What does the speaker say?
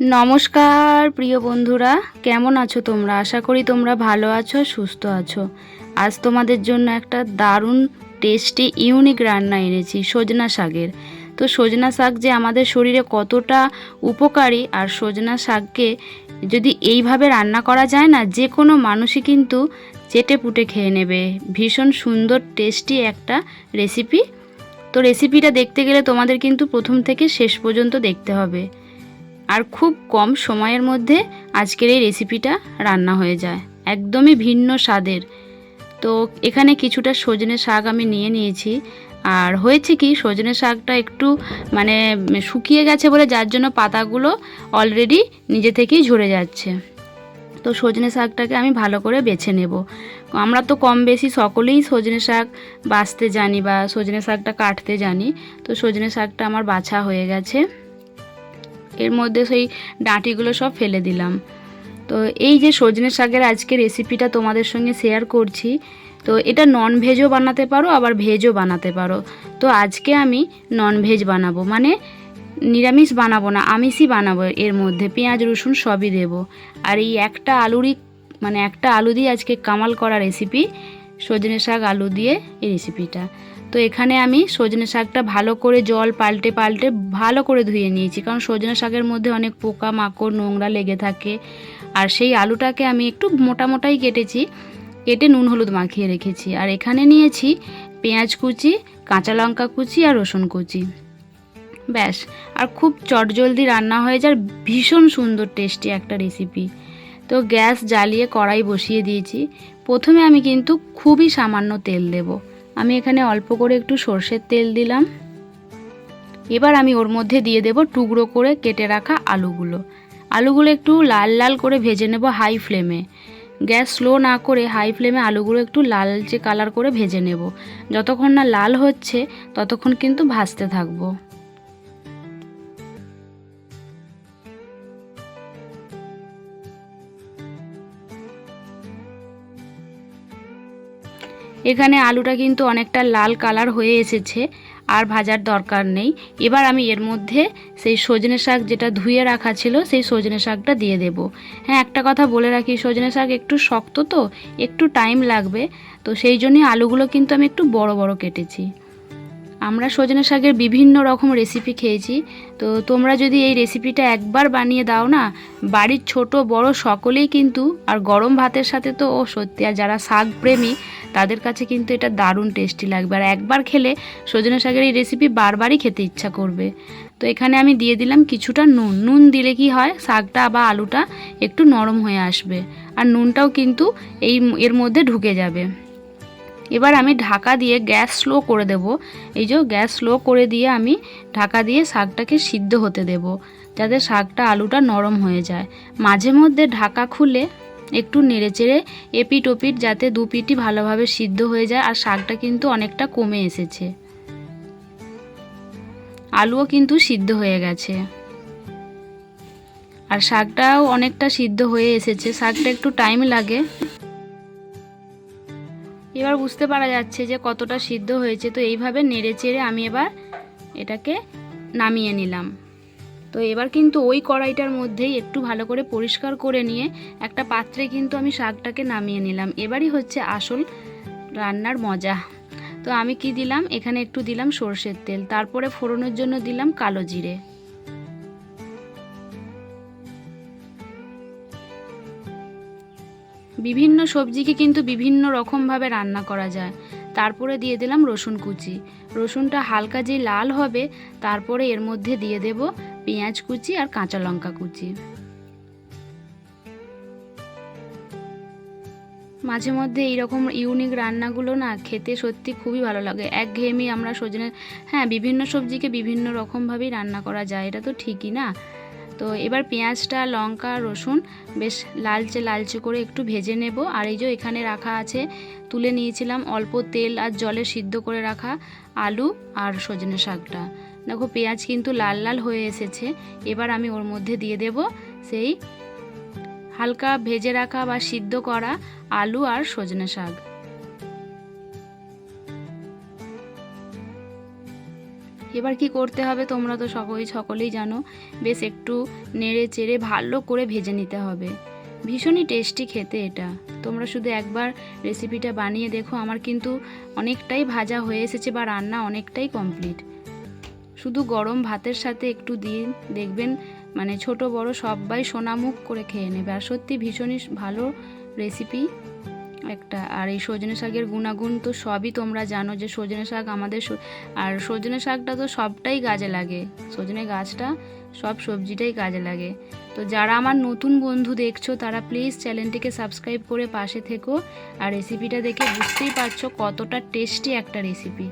নমস্কার, প্রিয় বন্ধুরা। কেমন আছো তোমরা? আশা করি তোমরা ভালো আছো, সুস্থ আছো। আজ তোমাদের জন্য একটা দারুণ টেস্টি ইউনিক রান্না এনেছি, সজনা শাকের। তো সজনা শাক যে আমাদের শরীরে কতটা উপকারী, আর সজনা শাককে যদি এইভাবে রান্না করা যায় না, যে কোনো মানুষই কিন্তু চেটে পুটে খেয়ে নেবে। ভীষণ সুন্দর টেস্টি একটা রেসিপি তো রেসিপিটা দেখতে গেলে তোমাদের কিন্তু প্রথম থেকে শেষ পর্যন্ত দেখতে হবে। আর খুব কম সময়ের মধ্যে আজকের এই রেসিপিটা রান্না হয়ে যায়। একদমই ভিন্ন স্বাদের। তো এখানে কিছুটা সজনে শাক আমি নিয়ে নিয়েছি। আর হয়েছে কি, সজনে শাকটা একটু মানে শুকিয়ে গেছে বলে যার জন্য পাতাগুলো অলরেডি নিজে থেকেই ঝরে যাচ্ছে। তো সজনে শাকটাকে আমি ভালো করে বেছে নেব। আমরা তো কম বেশি সকলেই সজনে শাক বাছতে জানি বা সজনে শাকটা কাটতে জানি। তো সজনে শাকটা আমার বাছা হয়ে গেছে। এর মধ্যে সেই ডাঁটিগুলো সব ফেলে দিলাম। তো এই যে সজনে শাকের আজকে রেসিপিটা তোমাদের সঙ্গে শেয়ার করছি, তো এটা নন ভেজও বানাতে পারো, আবার ভেজও বানাতে পারো। তো আজকে আমি নন ভেজ বানাবো মানে নিরামিষ বানাবো না, আমিষই বানাবো এর মধ্যে, পেঁয়াজ, রসুন সবই দেব। আর এই একটা আলুরই মানে একটা আলু দিয়ে আজকে কামাল করা রেসিপি সজনে শাক আলু দিয়ে এই রেসিপিটা তো এখানে আমি সজনে শাকটা ভালো করে জল পাল্টে পাল্টে ভালো করে ধুয়ে নিয়েছি। কারণ সজনে শাকের মধ্যে অনেক পোকা, মাকড়, নোংরা লেগে থাকে। আর সেই আলুটাকে আমি একটু মোটা মোটাই কেটেছি, কেটে নুন হলুদ মাখিয়ে রেখেছি। আর এখানে নিয়েছি পেঁয়াজ কুচি, কাঁচা লঙ্কা কুচি আর রসুন কুচি। ব্যাস, আর খুব চটজলদি রান্না হয়ে যায় ভীষণ সুন্দর, টেস্টি একটা রেসিপি তো গ্যাস জ্বালিয়ে কড়াই বসিয়ে দিয়েছি। প্রথমে আমি কিন্তু খুবই সামান্য তেল দেবো। আমি এখানে অল্প করে একটু সর্ষের তেল দিলাম। এবার আমি ওর মধ্যে দিয়ে দেব টুকরো করে কেটে রাখা আলুগুলো। আলুগুলো একটু লাল লাল করে ভেজে নেব হাই ফ্লেমে। গ্যাস স্লো না করে হাই ফ্লেমে আলুগুলো একটু লালচে কালার করে ভেজে নেব। যতক্ষণ না লাল হচ্ছে, ততক্ষণ কিন্তু ভাজতে থাকব। এখানে আলুটা কিন্তু অনেকটা লাল কালার হয়ে এসেছে, আর ভাজার দরকার নেই। এবার আমি এর মধ্যে সেই সজনে শাক যেটা ধুয়ে রাখা ছিল, সেই সজনে শাকটা দিয়ে দেব। হ্যাঁ একটা কথা বলে রাখি, সজনে শাক একটু শক্ত তো, একটু টাইম লাগবে, তো সেই জন্যই আলুগুলো কিন্তু আমি একটু বড় বড় কেটেছি। আমরা সজনে শাকের বিভিন্ন রকম রেসিপি খেয়েছি। তো তোমরা যদি এই রেসিপিটা একবার বানিয়ে দাও না, বাড়ির ছোট, বড় সকলেই কিন্তু, আর গরম ভাতের সাথে তো ও সত্যি, আর যারা শাক প্রেমী, তাদের কাছে কিন্তু এটা দারুণ টেস্টি লাগবে। আর একবার খেলে সজনে শাকের এই রেসিপি বারবারই খেতে ইচ্ছা করবে। তো এখানে আমি দিয়ে দিলাম কিছুটা নুন। নুন দিলে কি হয়, শাকটা বা আলুটা একটু নরম হয়ে আসবে। আর নুনটাও কিন্তু এই, এর মধ্যে ঢুকে যাবে। এবার আমি ঢাকা দিয়ে গ্যাস স্লো করে দেব। এই যে গ্যাস স্লো করে দিয়ে আমি ঢাকা দিয়ে শাকটাকে সিদ্ধ হতে দেব, যাতে শাকটা আলুটা নরম হয়ে যায়। মাঝে মধ্যে ঢাকা খুলে একটু নেড়েচেড়ে এপিট ওপিট যাতে দু পিটি ভালোভাবে সিদ্ধ হয়ে যায় আর শাকটা কিন্তু অনেকটা কমে এসেছে। আলুও কিন্তু সিদ্ধ হয়ে গেছে। আর শাকটাও অনেকটা সিদ্ধ হয়ে এসেছে। শাকটা একটু টাইম লাগে। এবার বুঝতে পারা যাচ্ছে যে কতটা সিদ্ধ হয়েছে। তো এইভাবে নেড়ে চেড়ে আমি এবার এটাকে নামিয়ে নিলাম। তো এবার কিন্তু ওই কড়াইটার মধ্যেই একটু ভালো করে পরিষ্কার করে নিয়ে একটা পাত্রে কিন্তু আমি শাকটাকে নামিয়ে নিলাম। এবারই হচ্ছে আসল রান্নার মজা। তো আমি কি দিলাম? এখানে একটু দিলাম সর্ষের তেল। তারপরে ফোড়নের জন্য দিলাম কালো জিরে। বিভিন্ন সবজিকে কিন্তু বিভিন্ন রকমভাবে রান্না করা যায়। তারপরে দিয়ে দিলাম রসুন কুচি। রসুনটা হালকা যে লাল হবে, তারপরে এর মধ্যে দিয়ে দেব পেঁয়াজ কুচি আর কাঁচা লঙ্কা কুচি। মাঝে মধ্যে এইরকম ইউনিক রান্নাগুলো না খেতে সত্যি খুবই ভালো লাগে। একঘেয়েমি আমরা সজনে হ্যাঁ বিভিন্ন সবজিকে বিভিন্ন রকমভাবেই রান্না করা যায়, এটা তো ঠিকই না? তো এবার পেঁয়াজটা, লঙ্কা, রসুন বেশ লালচে লালচে করে একটু ভেজে নেব। আর এই যে এখানে রাখা আছে, তুলে নিয়েছিলাম অল্প তেল আর জলে সিদ্ধ করে রাখা আলু আর সজনে শাকটা। দেখো পেঁয়াজ কিন্তু লাল লাল হয়ে এসেছে। এবার আমি ওর মধ্যে দিয়ে দেব সেই হালকা ভেজে রাখা বা সিদ্ধ করা আলু আর সজনে শাক। এবার কি করতে হবে তোমরা তো সকলেই সকলেই জানো। বেশ একটু নেড়ে চেড়ে ভালো করে ভেজে নিতে হবে। ভীষণই টেস্টি খেতে এটা। তোমরা শুধু একবার রেসিপিটা বানিয়ে দেখো, আমার কিন্তু অনেকটাই ভাজা হয়ে এসেছে বা রান্না অনেকটাই কমপ্লিট শুধু গরম ভাতের সাথে একটু দিন দেখবেন মানে ছোট বড় সবাই সোনামুখ করে খেয়ে নেবে। আর সত্যি ভীষণই ভালো রেসিপি একটা। আর এই সজনে শাকের গুণাগুণ তো সবই তোমরা জানো যে সজনে শাক আমাদের আর সজনে শাকটা তো সবটাই কাজে লাগে। সজনে গাছটা সব সবজিটাই কাজে লাগে। তো যারা আমার নতুন বন্ধু দেখছ, তারা প্লিজ চ্যানেলটিকে সাবস্ক্রাইব করে পাশে থেকো। আর রেসিপিটা দেখে বুঝতেই পারছ কতটা টেস্টি একটা রেসিপি